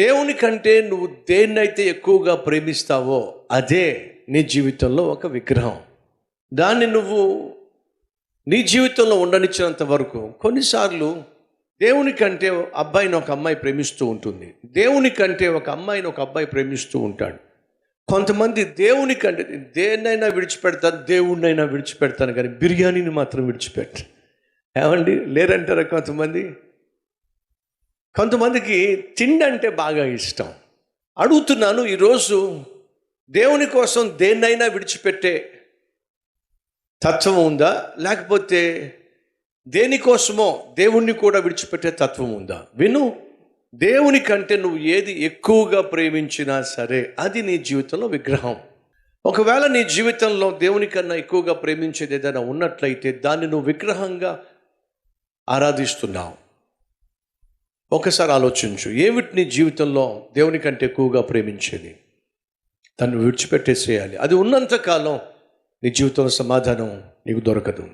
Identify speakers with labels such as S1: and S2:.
S1: దేవుని కంటే నువ్వు దేన్నైతే ఎక్కువగా ప్రేమిస్తావో అదే నీ జీవితంలో ఒక విగ్రహం. దాన్ని నువ్వు నీ జీవితంలో ఉండనిచ్చినంత వరకు కొన్నిసార్లు దేవుని కంటే అబ్బాయిని ఒక అమ్మాయి ప్రేమిస్తూ ఉంటుంది. దేవుని కంటే ఒక అమ్మాయిని ఒక అబ్బాయి ప్రేమిస్తూ ఉంటాడు. కొంతమంది దేవుని కంటే దేన్నైనా విడిచిపెడతాను దేవుణ్ణైనా విడిచిపెడతాను కానీ బిర్యానీని మాత్రం విడిచిపెట్ట ఏమండి? లేరంటారా కొంతమంది? కొంతమందికి తిండి అంటే బాగా ఇష్టం. అడుగుతున్నాను ఈరోజు దేవుని కోసం దేన్నైనా విడిచిపెట్టే తత్వం ఉందా? లేకపోతే దేనికోసమో దేవుణ్ణి కూడా విడిచిపెట్టే తత్వం ఉందా? విను దేవుని కంటే నువ్వు ఏది ఎక్కువగా ప్రేమించినా సరే అది నీ జీవితంలో విగ్రహం. ఒకవేళ నీ జీవితంలో దేవుని కన్నా ఎక్కువగా ప్రేమించేది ఏదైనా ఉన్నట్లయితే దాన్ని నువ్వు విగ్రహంగా ఆరాధిస్తున్నావు. ఒకసారి ఆలోచించు ఏమిటి నీ జీవితంలో దేవుని కంటే ఎక్కువగా ప్రేమించేది? దాన్ని విడిచిపెట్టేసేయాలి. అది ఉన్నంతకాలం నీ జీవితంలో సమాధానం నీకు దొరకదు.